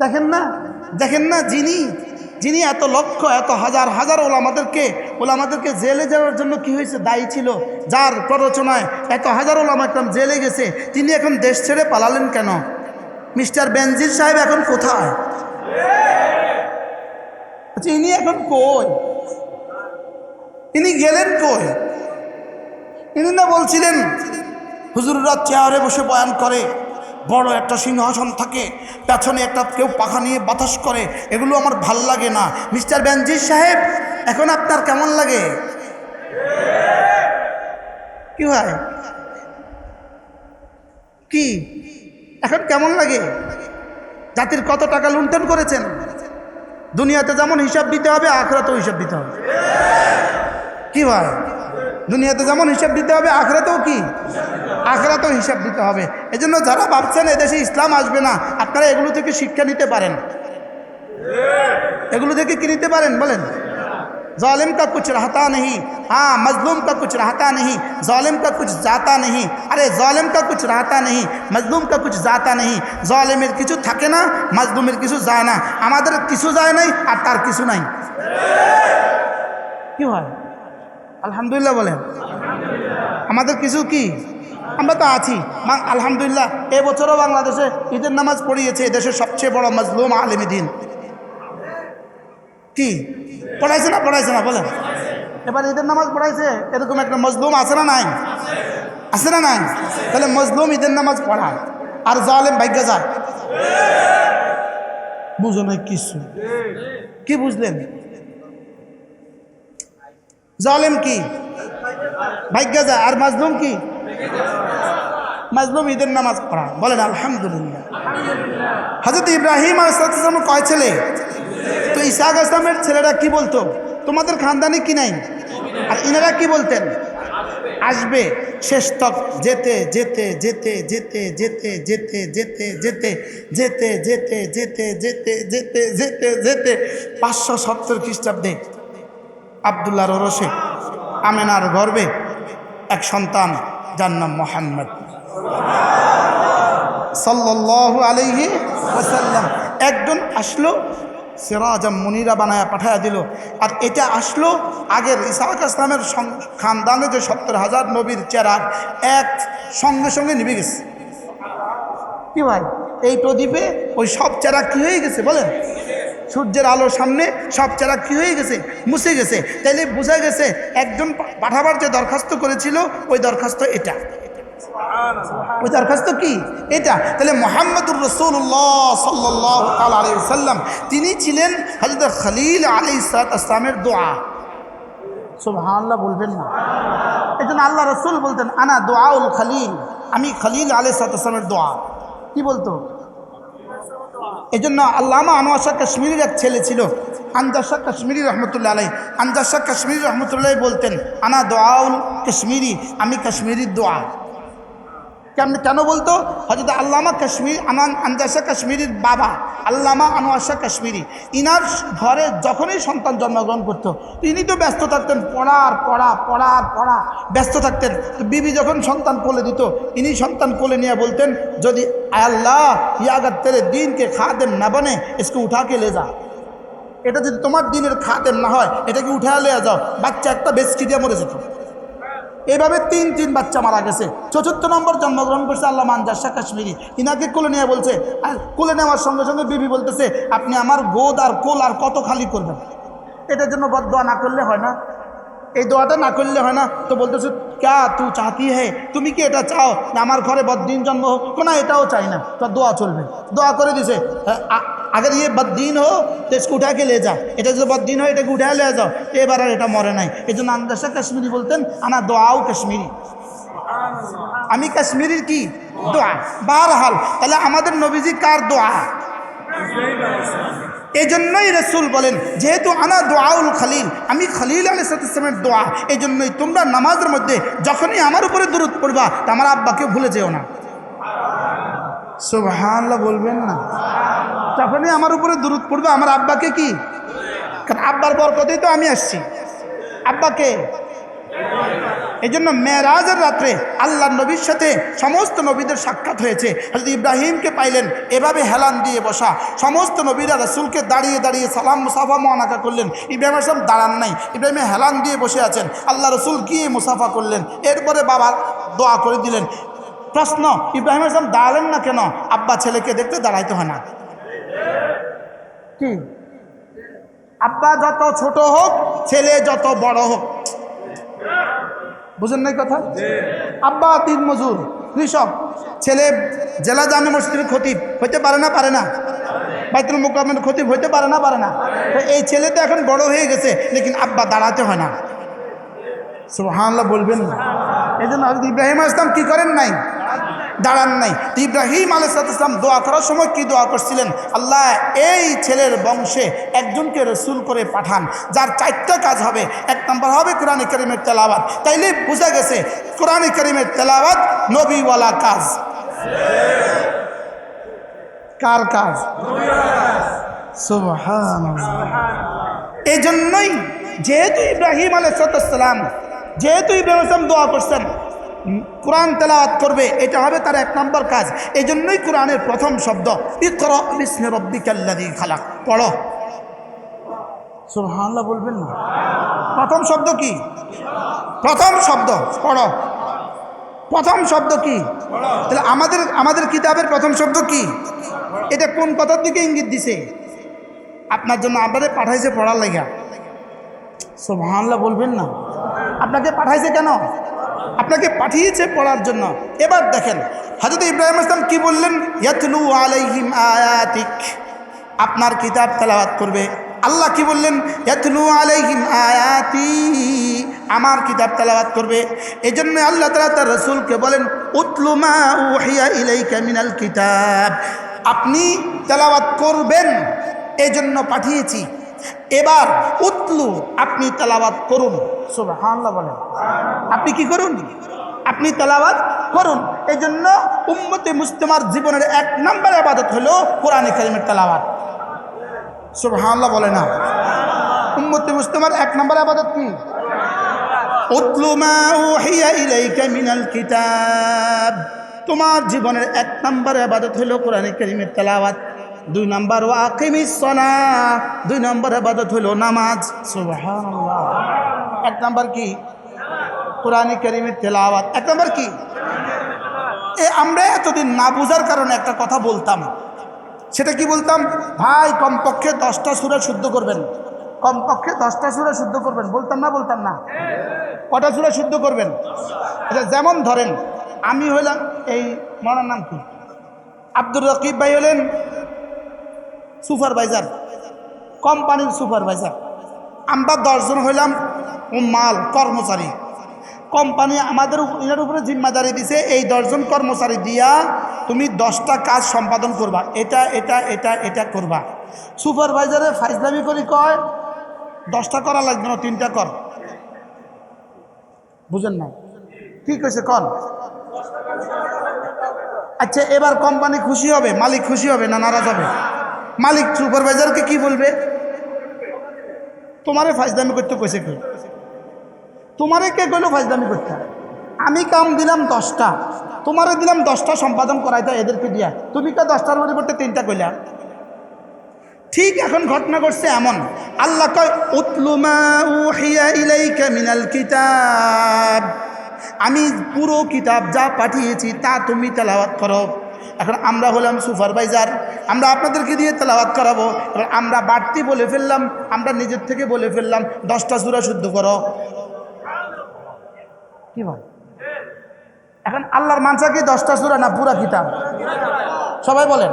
দেখেন না? দেখেন না যিনি যিনি এত লক্ষ, এত হাজার হাজার ওলামাদেরকে ওলামাদেরকে জেলে যাওয়ার জন্য কি হয়েছে? দায়ী ছিল। যার প্ররোচনায় এত হাজার ওলামা একদম জেলে গেছে, তিনি এখন দেশ ছেড়ে পালালেন কেন? মিস্টার বেনজির সাহেব এখন কোথায়? আচ্ছা ইনি এখন কই? ইনি গেলেন কই? ইনি না বলছিলেন, হুজুররা চেয়ারে বসে বয়ান করে। বড় একটা সিংহাসন থাকে, পেছনে একটা কেউ পাখা নিয়ে বাতাস করে, এগুলো আমার ভালো লাগে না। মিস্টার বেনজির সাহেব, এখন আপনার কেমন লাগে? কি হয়? কি? এখন কেমন লাগে? জাতির কত টাকা লুণ্ঠন করেছেন? দুনিয়াতে যেমন হিসাব দিতে হবে আখরাতেও হিসাব দিতে হবে। কি ভাই দুনিয়াতে যেমন হিসাব দিতে হবে আখড়াতেও কি? আখড়াতেও হিসাব দিতে হবে। এজন্য যারা ভাবছেন এদেশে ইসলাম আসবে না, আপনারা এগুলো থেকে শিক্ষা নিতে পারেন। এগুলো থেকে কি নিতে পারেন বলেন? জলেম কা কুচ রাহতা নেই হ্যাঁ মজলুম কা কুচ রাহতা নেই জলেম কা কুচ যাতা নেই আরে, জলেম কা কুচ রাহতা নেই মজলুম কা কুচ যাতা নেই জলেমের কিছু থাকে না, মজলুমের কিছু যায় না। আমাদের কিছু যায় নাই আর তার কিছু নাই। কি হয়? আলহামদুলিল্লাহ বলেন। আমাদের কিছু কি? আমরা তো আছি। আলহামদুলিল্লাহ এবছরও বাংলাদেশে ঈদের নামাজ পড়িয়েছে দেশের সবচেয়ে বড় মজলুম আলিম দিন। কি? পড়াইছে না পড়াইছে না, বলেন। এবার ঈদের নামাজ পড়াইছে, এরকম একটা মজলুম আছে না নাই? আছে না নাই? তাহলে মজলুম ঈদের নামাজ পড়া। আর জালেম ভাগ্য যায়। বুঝো না কিছু। কি বুঝলেন? জালেম কি ভাগ্য যায় আর মাজলুম কি মাজলুম ঈদের নামাজ পড়া বলেন আলহামদুলিল্লাহ হজরত ইব্রাহিম আসলাম কয় ছেলে তো ইসাক আসলামের ছেলেরা কি বলতো তোমাদের খানদানি কি নাই আর ইনারা কি বলতেন আসবে শেষ তক যেতে যেতে যেতে যেতে যেতে যেতে যেতে যেতে যেতে যেতে যেতে যেতে যেতে যেতে যেতে পাঁচশো সত্তর খ্রিস্টাব্দে আবদুল্লাহর ওরসে, আমেনার গর্বে এক সন্তান, যার নাম মোহাম্মদ। সাল্লাল্লাহু আলাইহি ওয়াসাল্লাম একজন আসলো সিরাজাম মুনিরা বানায়া পাঠায়া দিল। আর এটা আসলো আগের ইসাহাক ইসলামের খানদানে যে সত্তর হাজার নবীর চেরাগ এক সঙ্গে সঙ্গে নিভে গেছে। কি ভাই? এই প্রদীপে ওই সব চেরাগ কি হয়ে গেছে বলেন? সূর্যের আলোর সামনে সব চেরাগ কী হয়ে গেছে? মুছে গেছে। তাইলে বোঝা গেছে একজন পাঠাবার যে দরখাস্ত করেছিল ওই দরখাস্ত এটা। ওই দরখাস্ত কি? এটা। তাহলে মোহাম্মদুর রসুল্লাহ সাল্লাহ আলী সাল্লাম তিনি ছিলেন হজরত খলিল আলী ইসলামের দোয়া। সুবহানাল্লাহ বলবেন না। এই জন্য আল্লাহ রসুল বলতেন আনা দোয়াউল খলিল। আমি খলিল আলী সালামের দোয়া। কি বলতো? এই জন্য আল্লামা আনোয়ার শাহ কাশ্মীরের এক ছেলে ছিল আনজার কাশ্মীরি রহমতুল্লা আলাই আনজার কাশ্মীরি রহমতুল্লাহ বলতেন, আনা দোয়াউল কাশ্মীরি, আমি কাশ্মীরির দোয়া। কেমনি কেন বলতো হজরত আল্লামা কাশ্মীর আমান আন্দাসা কাশ্মীরির বাবা আল্লামা আনোয়াসা কাশ্মীরি ইনার ঘরে যখনই সন্তান জন্মগ্রহণ করতো। তিনি তো ব্যস্ত থাকতেন, পড়ার, পড়া পড়ার, পড়া, ব্যস্ত থাকতেন। বিবি যখন সন্তান কোলে দিত, ইনি সন্তান কোলে নিয়ে বলতেন, যদি আল্লাহ ইয়াগার তেলে দিনকে খাদেন না বনে, এসকে উঠাকে লে যা। এটা যদি তোমার দিনের খাতের না হয়, এটাকে উঠে লেয়া যাও। বাচ্চা একটা বেশ খিদিয়া মরে যেত। এইভাবে তিন তিন বাচ্চা মারা গেছে। চতুর্থ নম্বর জন্মগ্রহণ করছে আল্লাহ মানজার শাহ কাশ্মীরি। ইনাকে কোলে নিয়ে বলছে আর কোলে নেওয়ার সঙ্গে সঙ্গে বিবি বলতেছে আপনি আমার গোদ আর কোল আর কত খালি করবেন? এটার জন্য বদোয়া না করলে হয় না। এই দোয়াটা না করলে হয় না। তো বলতেছে ক্যা তু চাহতি হে? তুমি কি এটা চাও? আমার ঘরে বদ্দিন জন্ম হোক? না এটাও চাই না। তো দোয়া চলবে। দোয়া করে দিছে হ্যাঁ, अगर ये बददीन हो तो इसको उठा के ले जा এটা যদি বদ্দিন হয় এটাকে উঠা লিয়ে যাও এবার আর এটা মরে নাই এই জন্য আন্দাসা কাশ্মীরি বলতেন আনা দোয়াও কাশ্মীরি আমি কাশ্মীরির কি দোয়া বারহাল তাহলে আমাদের নবীজি কার দোয়া এই জন্যই রসুল বলেন যেহেতু আনা দোয়াউল খালিল আমি খালিল আলাইসালামের দোয়া এই জন্যই তোমরা নামাজের মধ্যে যখনই আমার উপরে দূরত পড়বা তা আমার আব্বাকে ভুলে যেও না সুবহানাল্লাহ বলবেন না যখনই আমার উপরে দূরত পড়বে। আমার আব্বাকে কি? কারণ আব্বার বরকতেই তো আমি আসছি। আব্বাকে? এই জন্য মেয়েরাজের রাত্রে আল্লাহ নবীর সাথে সমস্ত নবীদের সাক্ষাৎ হয়েছে। হজরত ইব্রাহিমকে পাইলেন, এভাবে হেলান দিয়ে বসা। সমস্ত নবীরা রসুলকে দাঁড়িয়ে দাঁড়িয়ে সালাম মুসাফা মোয়ানাকা করলেন। ইব্রাহিম আসলাম দাঁড়ান নাই। ইব্রাহিমে হেলান দিয়ে বসে আছেন। আল্লাহ রসুল গিয়ে মুসাফা করলেন। এরপরে বাবার দোয়া করে দিলেন। প্রশ্ন, ইব্রাহিম আসলাম দাঁড়ালেন না কেন? আব্বা ছেলেকে দেখতে দাঁড়াইতে হয় না। কি? আব্বা যত ছোট হোক ছেলে যত বড় হোক। বুঝেন নাই কথা? আব্বা তিন মজুর। কৃষক ছেলে জেলা জামে মসজিদের খতিব হইতে পারে না পারে না। বাইতুল মোকামের খতিব হইতে পারে না পারে না। তো এই ছেলে তো এখন বড় হয়ে গেছে লেকিন আব্বা দাঁড়াতে হয় না। সুবহানাল্লাহ বলবেন না। এই জন্য ইব্রাহিম আসলাম কি করেন নাই? দাঁড়ান নাই। তো ইব্রাহিম আলাইসালাম দোয়া করার সময় কি দোয়া করছিলেন? আল্লাহ, এই ছেলের বংশে একজনকে রসুল করে পাঠান, যার চারটা কাজ হবে। এক নম্বর হবে কোরআন করিমের তেলাওয়াত। তাইলে বোঝা গেছে, কোরআন করিমের তেলাওয়াত নবীওয়ালা কাজ। কার কাজ? এই জন্যই যেহেতু ইব্রাহিম আলাইসালাম যেহেতু ইব্রাহিম দোয়া করছেন কোরআন তেলাওয়াত করবে, এটা হবে তার এক নম্বর কাজ। এই জন্যই কোরআনের প্রথম শব্দ, ইকর বিস্মে রব্বিকাল্লাদি খালাক। পড়ো। সুবহানাল্লাহ বলবেন না? প্রথম শব্দ কি? প্রথম শব্দ, পড়ো। প্রথম শব্দ কি? তাহলে আমাদের আমাদের কিতাবের প্রথম শব্দ কি? এটা কোন কথার দিকে ইঙ্গিত দিছে? আপনার জন্য আপনাদের পাঠাইছে পড়ার লেগা। সোভানলা বলবেন না? আপনাকে পাঠাইছে কেন? আপনাকে পাঠিয়েছে পড়ার জন্য। এবার দেখেন হাজরত ইব্রাহিম আসলাম কি বললেন? ইয়াতলু আলাইহিম আয়াতিক। আপনার কিতাব তেলাওয়াত করবে। আল্লাহ কি বললেন? ইয়াতলু আলাইহিম আয়াতি। আমার কিতাব তেলাওয়াত করবে। এই জন্য আল্লাহ তালা তার রসুলকে বলেন উতলুমা উহিয়া ইলাইকা মিনাল কিতাব। আপনি তেলাওয়াত করবেন এই জন্য পাঠিয়েছি। এবার উতলু, আপনি তেলাওয়াত করুন। সুবহানাল্লাহ বলেন। আপনি কি করুন? আপনি তেলাওয়াত করুন। এই জন্য উম্মতে মুস্তেমার জীবনের এক নম্বর আবাদত হলো কোরআনে কারিমের তেলাওয়াত। সুবহানাল্লাহ বলে না। উম্মতে মুস্তেমার এক নম্বর আবাদত কি? তোমার জীবনের এক নম্বর আবাদত হলো কোরআনে কারিমের তেলাওয়াত। দুই নম্বর ওয়াকিমিস দুই নম্বর আবাদত হলো নামাজ। সুবহানাল্লাহ। এক নম্বর কি? কোরআনে কারিমের তেলাওয়াত। এক নম্বর কি? এ, আমরা এতদিন না বোঝার কারণে একটা কথা বলতাম। সেটা কি বলতাম? ভাই, কমপক্ষে দশটা সুরা শুদ্ধ করবেন। কমপক্ষে দশটা সুরা শুদ্ধ করবেন। বলতাম না বলতাম না? কটা সুরা শুদ্ধ করবেন? আচ্ছা যেমন ধরেন, আমি হইলাম এই মনার নাম কি? আব্দুর রকিব ভাই হলেন সুপারভাইজার, কোম্পানির সুপারভাইজার। আমরা দশজন হইলাম মাল কর্মচারী। কোম্পানি আমাদের এনার উপরে জিম্মাদারি দিছে, এই দশজন কর্মচারী দিয়া তুমি দশটা কাজ সম্পাদন করবা। এটা এটা এটা এটা করবা। সুপারভাইজারে ফাইজলামি করি কয়, দশটা করা লাগবে না, তিনটা কর। বুঝেন না ঠিক আছে কর আচ্ছা এবার কোম্পানি খুশি হবে, মালিক খুশি হবে না নারাজ হবে? মালিক সুপারভাইজারকে কি বলবে? তোমারে ফাইজদামি করতে কইছে কি? তোমারে কে কইলো ফাইজদামি করতে? আমি কাম দিলাম দশটা। তোমারে দিলাম দশটা সম্পাদন করাইতে এদেরকে দিয়া। তুমি কে দশটার পরিবর্তে তিনটা কইলা। ঠিক এখন ঘটনা ঘটছে এমন। আল্লাহ কয় উতলুমা কিতাব। আমি পুরো কিতাব যা পাঠিয়েছি তা তুমি তেলাওয়াত করো। এখন আমরা হলাম সুপারভাইজার, আমরা আপনাদেরকে দিয়ে তেলাওয়াত করাবো। এবার আমরা বাড়তি বলে ফেললাম, আমরা নিজের থেকে বলে ফেললাম, দশটা সুরা শুদ্ধ করো। কি বল? এখন আল্লাহর মানসা কি দশটা সুরা না পুরা কিতাব? সবাই বলেন।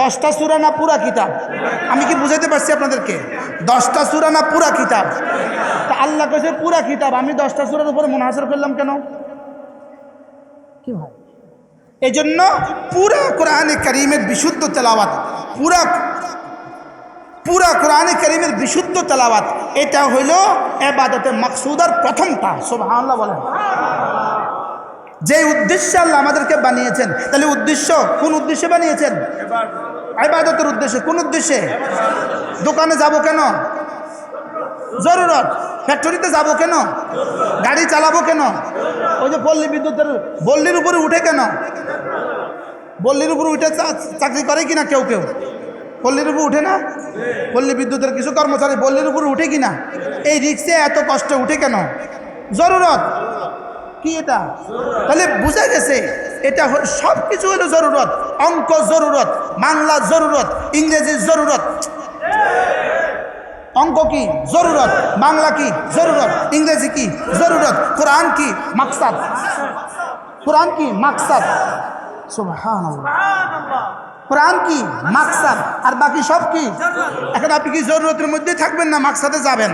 দশটা সুরা না পুরা কিতাব? আমি কি বুঝাইতে পারছি আপনাদেরকে? দশটা সুরা না পুরা কিতাব? তা আল্লাহ কাছে পুরা কিতাব, আমি দশটা সুরার উপরে মনহাসর করলাম কেন? কি ভাই? এই জন্য পুরা কোরআনে করিমের বিশুদ্ধ তেলাওয়াত, পুরা পুরা কোরআনে করিমের বিশুদ্ধ তেলাওয়াত, এটা হইল এবাদতে মাকসুদার প্রথমটা, সুবহানাল্লাহ বলেন। যে উদ্দেশ্যে আল্লাহ আমাদেরকে বানিয়েছেন, তাহলে উদ্দেশ্য কোন উদ্দেশ্যে বানিয়েছেন? ইবাদতের উদ্দেশ্যে, কোন উদ্দেশ্যে? দোকানে যাব কেন? জরুরত। ফ্যাক্টরিতে যাব কেন? গাড়ি চালাবো কেন? ওই যে পল্লী বিদ্যুতের বল্লির উপরে উঠে কেন? বল্লির উপরে উঠে চাকরি করে কিনা কেউ কেউ? পল্লীর উপর উঠে না? পল্লী বিদ্যুতের কিছু কর্মচারী পল্লীর উপরে উঠে কিনা? এই রিক্সে এত কষ্টে উঠে কেন? জরুরত। কি এটা? তাহলে বোঝা গেছে, এটা সব কিছু হলো জরুরত। অঙ্ক জরুরত, বাংলা জরুরত ইংরেজির জরুরত। অঙ্ক কি জরুরত, বাংলা কি জরুরত, ইংরেজি কি জরুরত, কোরআন কি মাকসাদ? কোরআন কি মাকসাদ? কোরআন কি মাকসাদ? আর বাকি সব কি? এখন আপনি কি জরুরতের মধ্যে থাকবেন না মাকসাদে যাবেন?